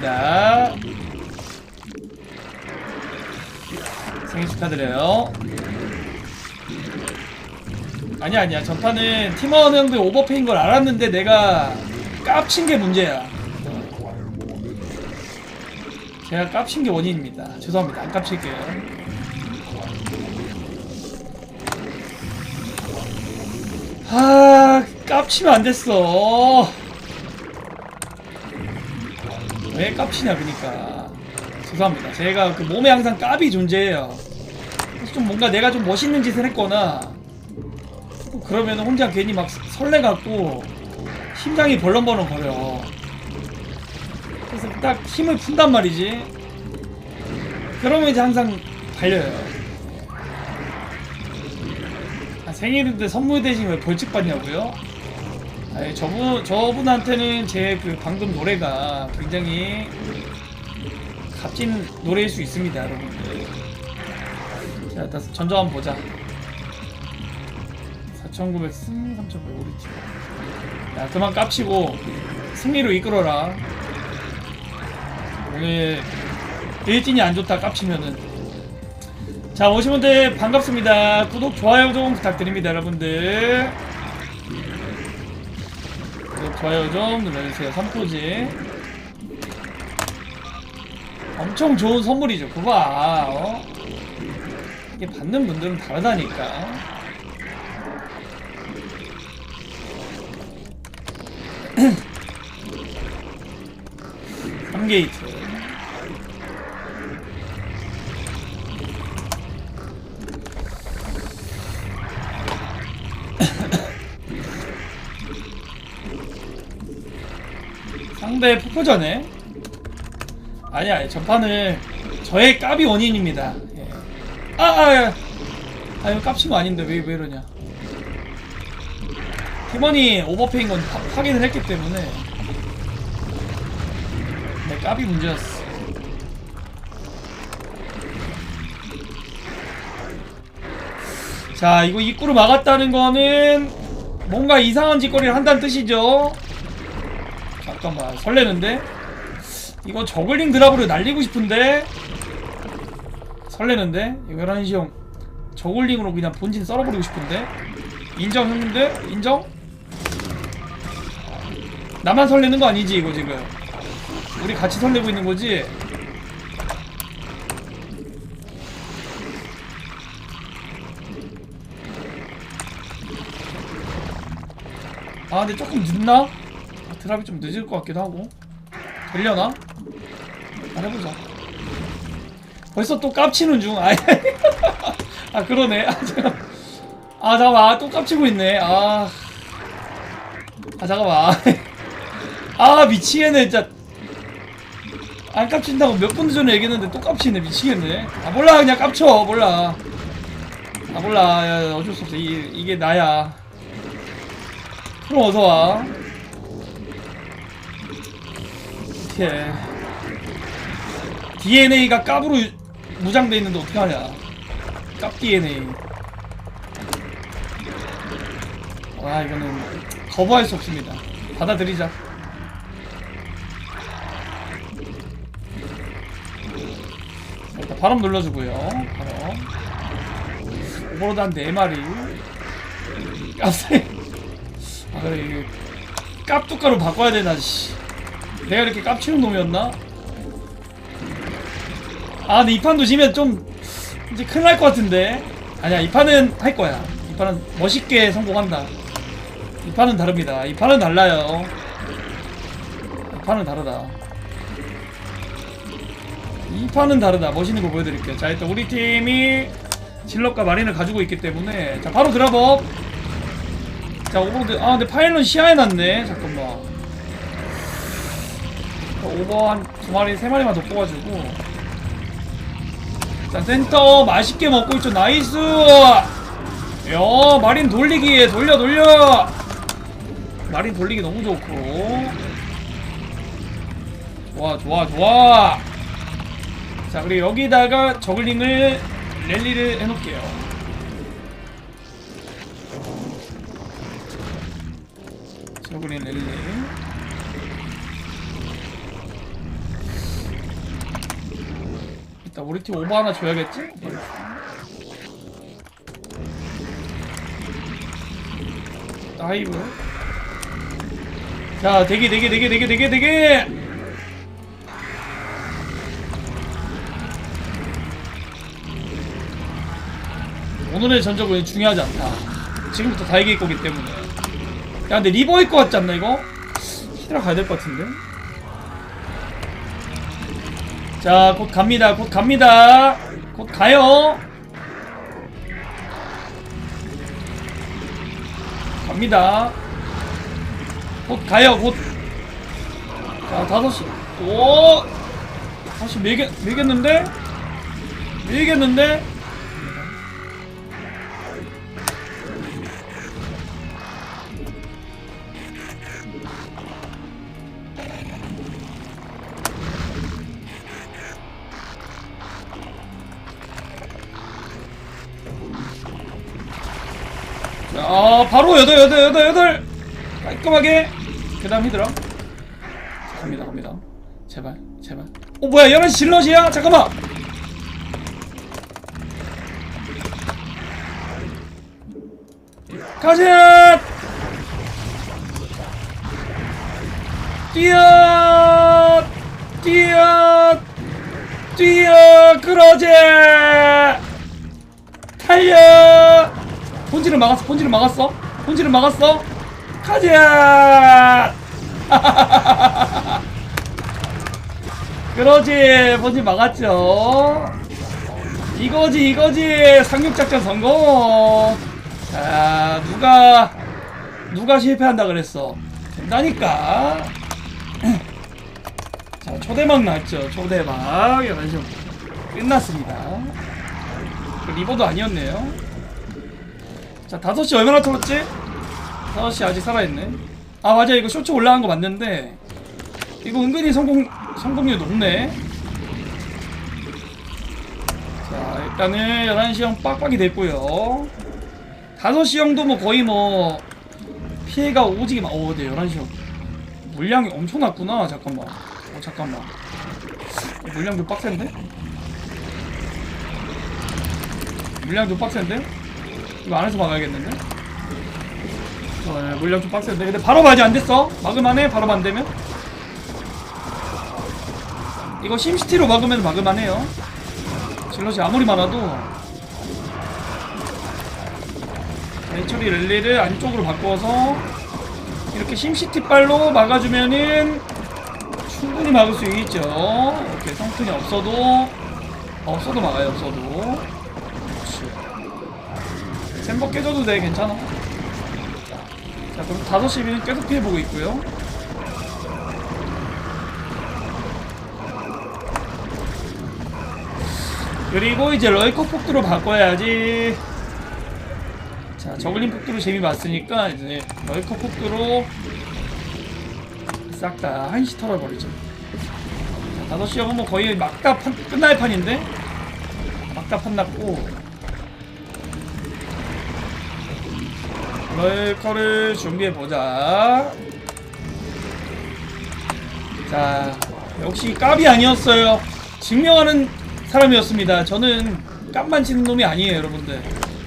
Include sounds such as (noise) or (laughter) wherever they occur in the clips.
자. 생일 축하드려요. 아니야 아니야. 전판은 팀원 형들 오버페인 걸 알았는데 내가 깝친 게 문제야. 제가 깝친 게 원인입니다. 죄송합니다. 안 깝칠게요. 아 깝치면 안 됐어 왜 깝치냐 그니까. 죄송합니다. 제가 그 몸에 항상 깝이 존재해요. 그래서 좀 뭔가 내가 좀 멋있는 짓을 했거나 그러면 혼자 괜히 막 설레갖고 심장이 벌렁벌렁 거려. 그래서 딱 힘을 푼단 말이지. 그러면 이제 항상 달려요. 아, 생일인데 선물 대신 왜 벌칙 받냐고요? 아니, 저분, 저분한테는 제 그 방금 노래가 굉장히 값진 노래일 수 있습니다, 여러분들. 자, 일단 전적 한번 보자. 4,900 승, 3,100 우리 팀. 야, 그만 깝치고 승리로 이끌어라. 오늘 일진이 안 좋다 깝치면은. 자, 오신 분들 반갑습니다. 구독, 좋아요 좀 부탁드립니다, 여러분들. 좋아요 좀 눌러주세요. 3포지. 엄청 좋은 선물이죠. 그거 봐. 어? 이게 받는 분들은 다르다니까. (clears throat) 삼게이트 상대 폭포전에 아니 아니 전판은 저의 깝이 원인입니다. 예. 아, 아, 아, 아 이거 깝친 거 아닌데 왜, 왜 이러냐? 팀원이 오버페인 건 파- 확인을 했기 때문에 내 깝이 문제였어. 자 이거 입구를 막았다는 거는 뭔가 이상한 짓거리를 한다는 뜻이죠. 잠깐만 설레는데 이거 저글링 드랍으로 날리고 싶은데 설레는데 이거 11시 형 저글링으로 그냥 본진 썰어버리고 싶은데 인정 형님들? 인정? 나만 설레는 거 아니지 이거 지금 우리 같이 설레고 있는 거지? 아 근데 조금 늦나? 아, 드랍이 좀 늦을 것 같기도 하고. 되려나? 한번 해보자. 벌써 또 깝치는 중. 아, (laughs) 아 그러네. 아 잠깐 아 잠깐만. 아, 또 깝치고 있네. 아, 아 잠깐만. (laughs) 아 미치겠네 진짜. 안 깝친다고 몇 분 전에 얘기했는데 또 깝치네. 미치겠네. 아 몰라. 그냥 깝쳐. 몰라. 아 몰라. 야, 어쩔 수 없어. 이, 이게 나야. 그럼 어서와 어떡해 DNA가 깝으로 무장돼 있는데 어떡하냐. 깝 DNA 와 이거는 거부할 수 없습니다. 받아들이자. 자, 일단 바람 눌러주고요. 바람 오버로드 한 4마리. 깝세 아 그래 이게 깝뚜가로 바꿔야 되나 씨 내가 이렇게 깝치는 놈이었나? 아 근데 이 판도 지면 좀 이제 큰일 날 것 같은데. 아니야 이 판은 할 거야. 이 판은 멋있게 성공한다. 이 판은 다릅니다. 이 판은 달라요. 이 판은 다르다. 이 판은 다르다. 멋있는 거 보여드릴게요. 자 일단 우리 팀이 질럿과 마린을 가지고 있기 때문에. 자 바로 드랍업. 자 오버드. 아 근데 파일런 시야해놨네. 잠깐만. 자, 오버 한 두 마리 세 마리만 더 뽑아주고. 자 센터 맛있게 먹고 있죠. 나이스! 야 마린 돌리기. 돌려 돌려! 마린 돌리기 너무 좋고. 좋아 좋아 좋아! 자 그리고 여기다가 저글링을 랠리를 해놓을게요. 저글링 랠리 자 우리 팀 오버 하나 줘야겠지? 다이브. 자 대기 대기 대기 대기 대기 대기! 오늘의 전적은 중요하지 않다. 지금부터 다 이길 거기 때문에. 야 근데 리버 일 것 같지 않나 이거? 히드라 가야 될 것 같은데 자 곧 갑니다 곧 갑니다. 곧 가요. 갑니다. 곧 가요 곧 자 다섯 시 오! 다시 밀겠 밀겠는데? 밀겠는데 바로 여덟, 여덟, 여덟, 여덟. 깔끔하게. 그 다음 히드라. 자, 갑니다, 갑니다. 제발, 제발. 어, 뭐야, 11시 질럿이야? 잠깐만! 가자! 뛰어! 뛰어! 뛰어! 그러지! 달려! 본질을 막았어. 본질을 막았어. 본질을 막았어. 가자. (laughs) 그러지. 본질 막았죠. 이거지, 이거지. 상륙작전 성공. 자, 누가 누가 실패한다 그랬어. 된다니까. (clears throat) 자, 초대박 났죠. 초대박. 11시 끝났습니다. 그 리버도 아니었네요. 자, 5시 얼마나 털었지? 5시 아직 살아있네. 아, 맞아. 이거 쇼츠 올라간 거 맞는데. 이거 은근히 성공, 성공률 높네. 자, 일단은 11시형 빡빡이 됐고요 5시형도 뭐 거의 뭐, 피해가 오지게 막, 어, 네, 11시형. 물량이 엄청 났구나. 잠깐만. 어, 잠깐만. 물량도 빡센데? 물량도 빡센데? 이거 안에서 막아야겠는데? 어, 네, 물량 좀 빡센데. 근데 바로 맞이 안 됐어. 막을만해. 바로 안 되면. 이거 심시티로 막으면 막을만해요. 질럿이 아무리 많아도. 해처리 랠리를 안쪽으로 바꿔서 이렇게 심시티 빨로 막아주면은 충분히 막을 수 있죠. 이렇게 성큰이 없어도 없어도 막아요 없어도 샘버 깨져도 돼 괜찮아. 자 그럼 5시 비는 계속 피해보고 있고요. 그리고 이제 럴커 폭도로 바꿔야지. 자 저글링 폭도로 재미 봤으니까 이제 럴커 폭도로 싹 다 한시 털어버리죠. 자 5시 하면 뭐 거의 막다 판, 끝날 판인데? 막다 판 났고 럴커를 준비해보자. 자 역시 깝이 아니었어요. 증명하는 사람이었습니다. 저는 깝만 치는 놈이 아니에요 여러분들.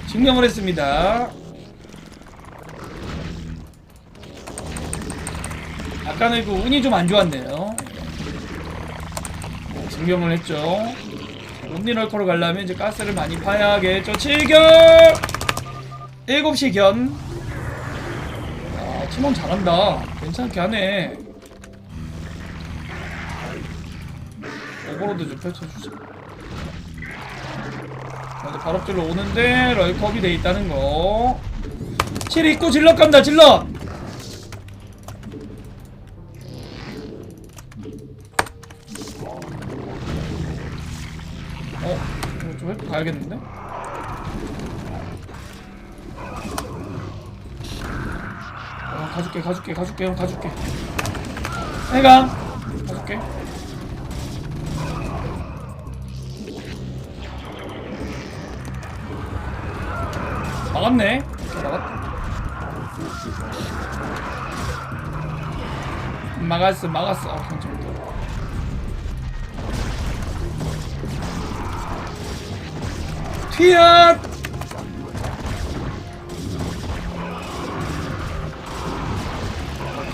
증명을 했습니다. 아까는 그 운이 좀 안 좋았네요. 네, 증명을 했죠. 옴니럴커로 가려면 이제 가스를 많이 파야 겠죠. 7결 7시 견 아, 팀원 잘한다. 괜찮게 하네. 오버로드 좀 펼쳐주자. 근데 발업질로 오는데 럴컵이 돼 있다는 거. 7 있고 질럿 간다, 질럿! 가줄게 가줄게 가줄게 형 가줄게. 해가. 가줄게. 막았네. 막았다 막았어 막았어. 아 괜찮다 튀어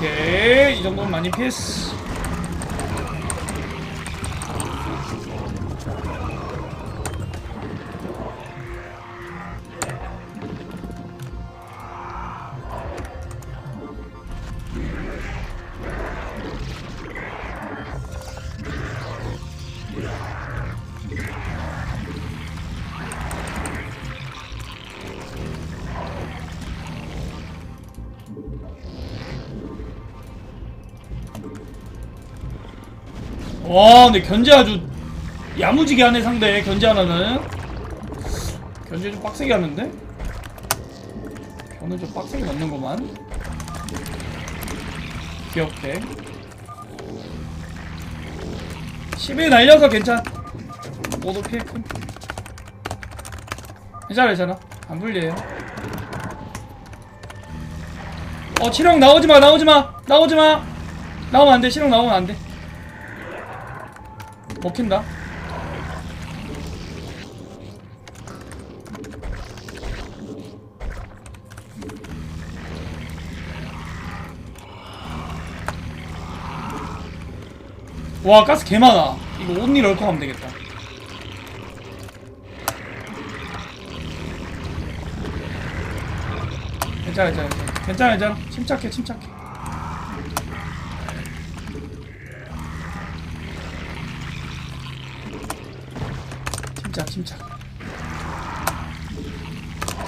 오케이. 이 정도면 많이 피했어 와 근데 견제 아주 야무지게 하네 상대. 견제 하나는. 견제 좀 빡세게 하는데? 변을 좀 빡세게 넣는구만. 귀엽게 10에 날려서 괜찮. 모두 피했군 괜찮아 괜찮아. 안 불리해요. 어 치령 나오지마 나오지마. 나오지마. 나오면 안돼. 치령 나오면 안돼 먹힌다. 와 가스 개 많아. 이거 온니 럴커 하면 되겠다. 괜찮아 괜찮아 괜찮아 괜찮아 침착해 침착해. 침착 침착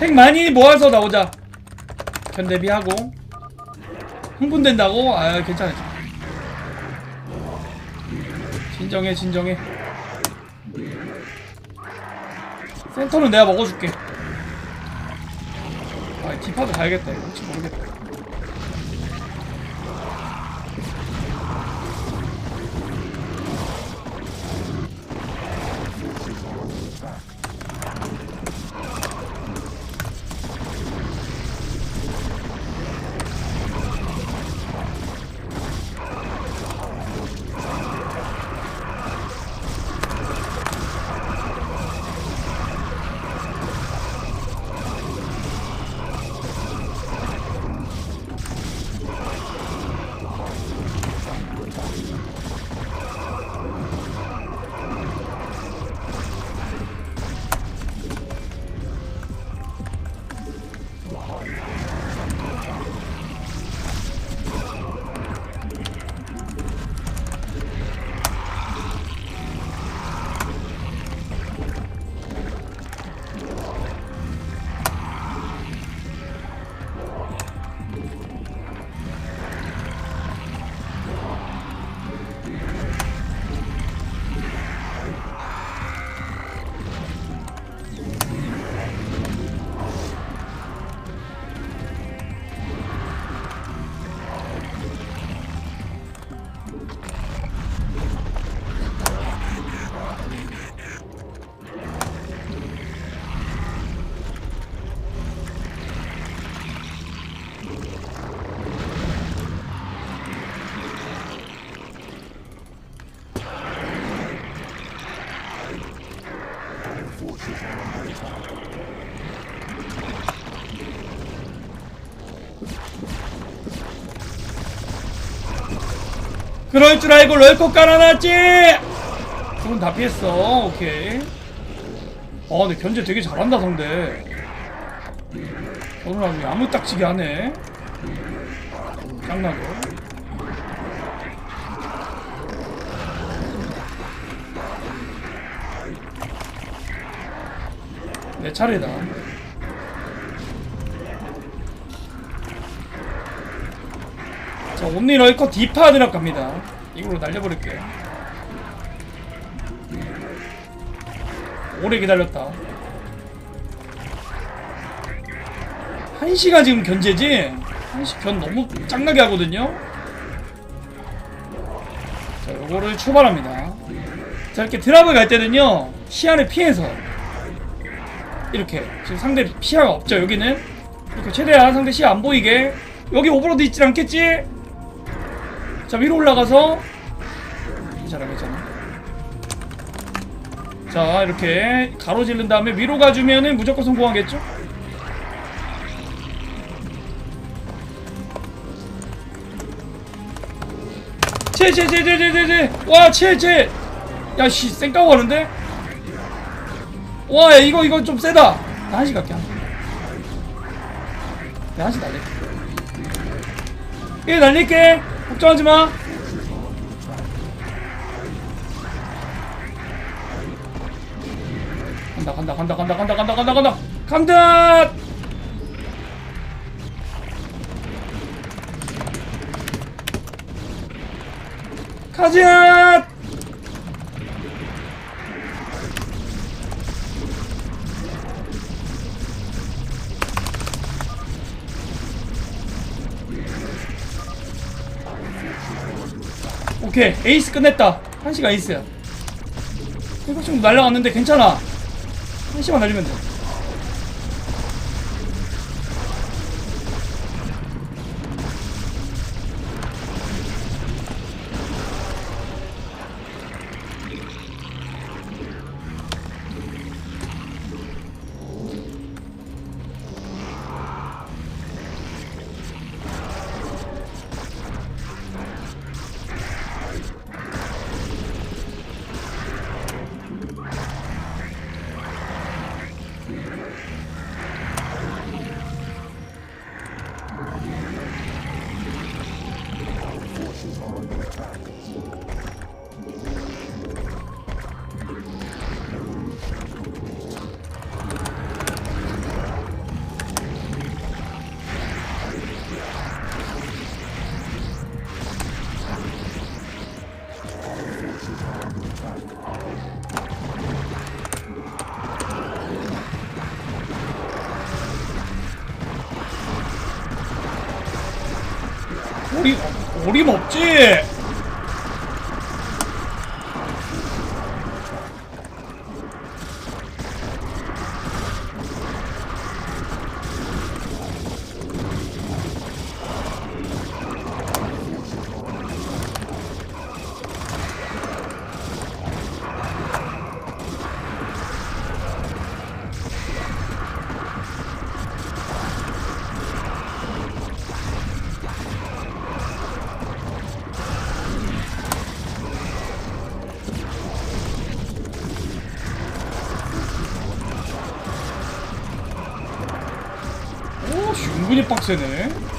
택 많이 모아서 나오자. 견대비하고. 흥분된다고? 아 괜찮아 진정해 진정해. 센터는 내가 먹어줄게. 아 딥하드 가야겠다 이거. 혹시 모르겠다 그럴 줄 알고 럴코 깔아놨지! 두분 다 피했어. 오케이. 아, 근데 견제 되게 잘한다, 상대. 오늘 아주 야무딱지게 하네. 짱나게. 차례다. 자, 온리 럴커 디파 들어갑니다. 이걸로 날려버릴게요. 오래 기다렸다. 한 시간 지금 견제지? 한시 견 너무 짱나게 하거든요? 자, 요거를 출발합니다. 자, 이렇게 드랍을 갈 때는요, 시야를 피해서. 이렇게. 지금 상대 시야가 없죠, 여기는? 이렇게 최대한 상대 시야 안 보이게. 여기 오버로드 있질 않겠지? 자 위로 올라가서 괜찮아 괜찮아 자 이렇게 가로지른 다음에 위로 가주면은 무조건 성공하겠죠? 채채채채채채 와채채 야씨 쌩까고 가는데 와 야, 이거 이거 좀 세다. 나 한시 갈게 한시. 나 한시 날릴게 예 날릴게. 걱정하지 마. 간다 간다 간다 간다 간다 간다 간다 간다. 간다! 가자 오케이 에이스 끝냈다. 한시가 에이스야. 이거 좀 날라갔는데 괜찮아. 한시만 날리면 돼 우리 없지? 1박스네.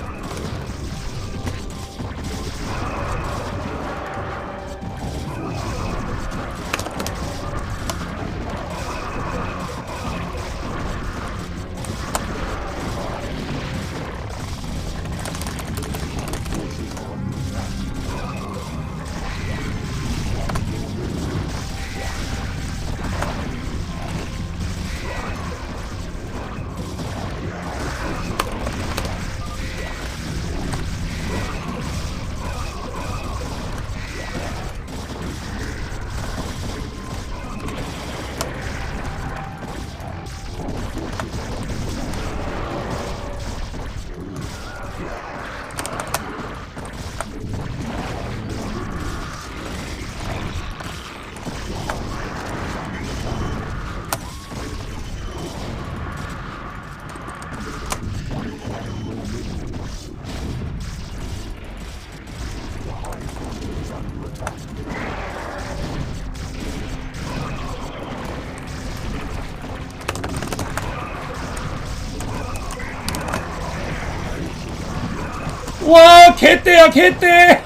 개떼야 개떼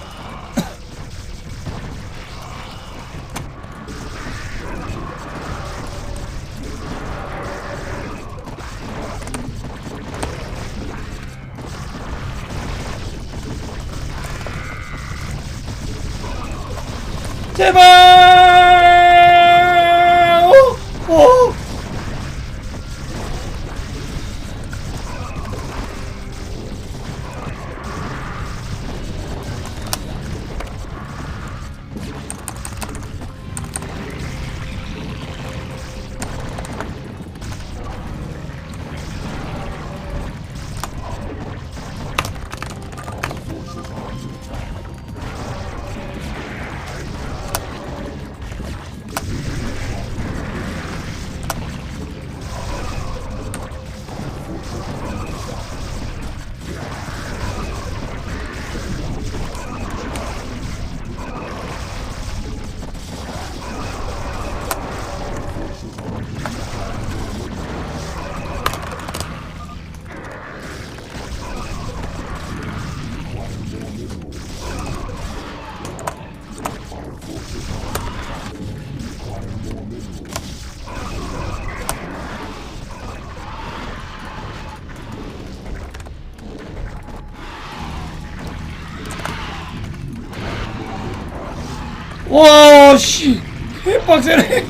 와, 씨. 개빡세네.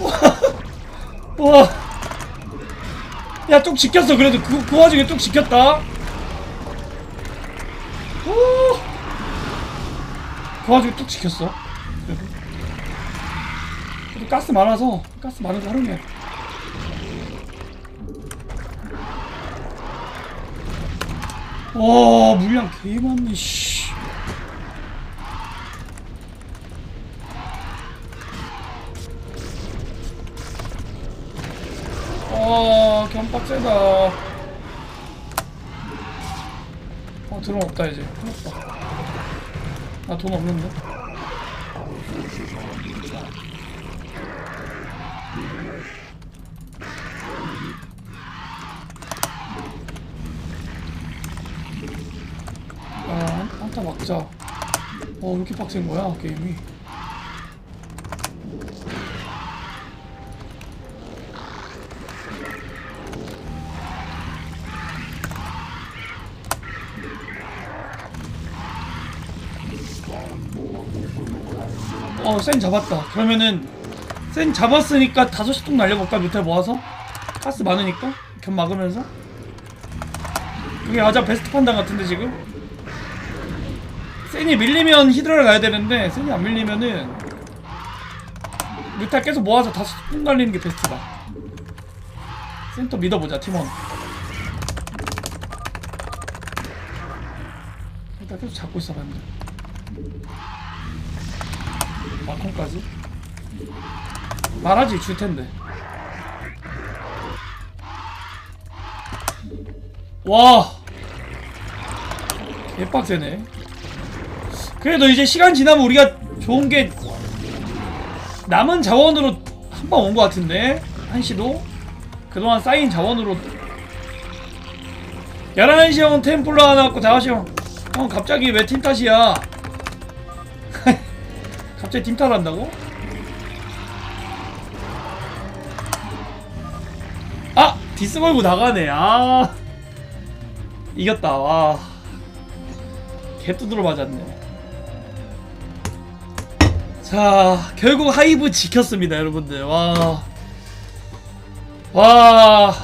와. 와. 야, 쭉 지켰어. 그래도 그, 그 와중에 쭉 지켰다. 오. 그 와중에 쭉 지켰어. 그래도. 가스 많아서, 가스 많은 거 활용해. 와, 물량 개 많네, 씨. 와, 견빡세다. 어, 드론 없다, 이제. 큰일났다. 나 돈 없는데? 아, 한- 한타 막자. 어, 왜 이렇게 빡센 거야, 게임이. 센 잡았다. 그러면은, 센 잡았으니까 다섯 시통 날려볼까? 밑에 모아서? 가스 많으니까? 견 막으면서? 그게 가장 베스트 판단 같은데, 지금? 센이 밀리면 히드라를 가야 되는데, 센이 안 밀리면은, 뮤탈 계속 모아서 다섯 통 날리는 게 베스트다. 센터 믿어보자, 팀원. 일단 계속 잡고 있어, 반대. 마콘까지? 말하지 줄 텐데. 와, 개빡세네. 그래도 이제 시간 지나면 우리가 좋은 게 남은 자원으로 한 번 온 것 같은데 한시도 그동안 쌓인 자원으로 11시 형은 템플러 하나 갖고 다시 형, 형 갑자기 왜 팀 탓이야? 갑자기 팀 탓한다고? 아! 디스 걸고 나가네. 아. 이겼다. 와. 개뚜드러 맞았네. 자 결국 하이브 지켰습니다 여러분들. 와. 와,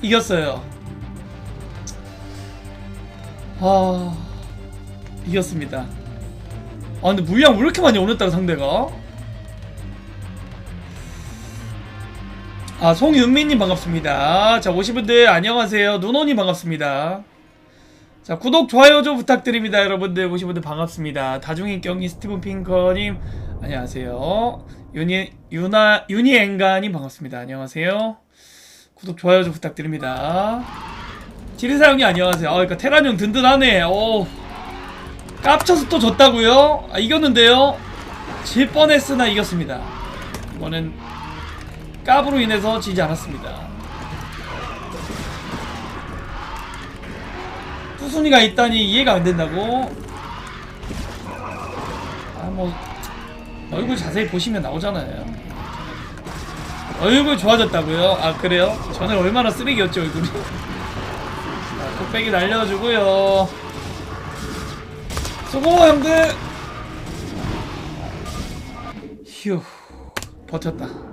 이겼어요. 와 이겼습니다 아 근데 물량 왜 이렇게 많이 오렸다고 상대가? 아 송윤미님 반갑습니다. 자 오신 분들 안녕하세요. 누노님 반갑습니다. 자 구독 좋아요 좀 부탁드립니다. 여러분들 오신 분들 반갑습니다. 다중인 경기 스티븐 핑커님 안녕하세요. 유니 유나 유니엔가님 반갑습니다. 안녕하세요. 구독 좋아요 좀 부탁드립니다. 지리사형님 안녕하세요. 아 그러니까 테란 형 든든하네. 오 깝쳐서 또 졌다고요? 아, 이겼는데요? 질 뻔했으나 이겼습니다. 이거는 깝으로 인해서 지지 않았습니다. 투순이가 있다니 이해가 안 된다고? 아, 뭐, 얼굴 자세히 보시면 나오잖아요. 얼굴 좋아졌다고요? 아, 그래요? 전에 얼마나 쓰레기였죠, 얼굴이? 자, 뚝배기 날려주고요. 수고 형들! 휴 버텼다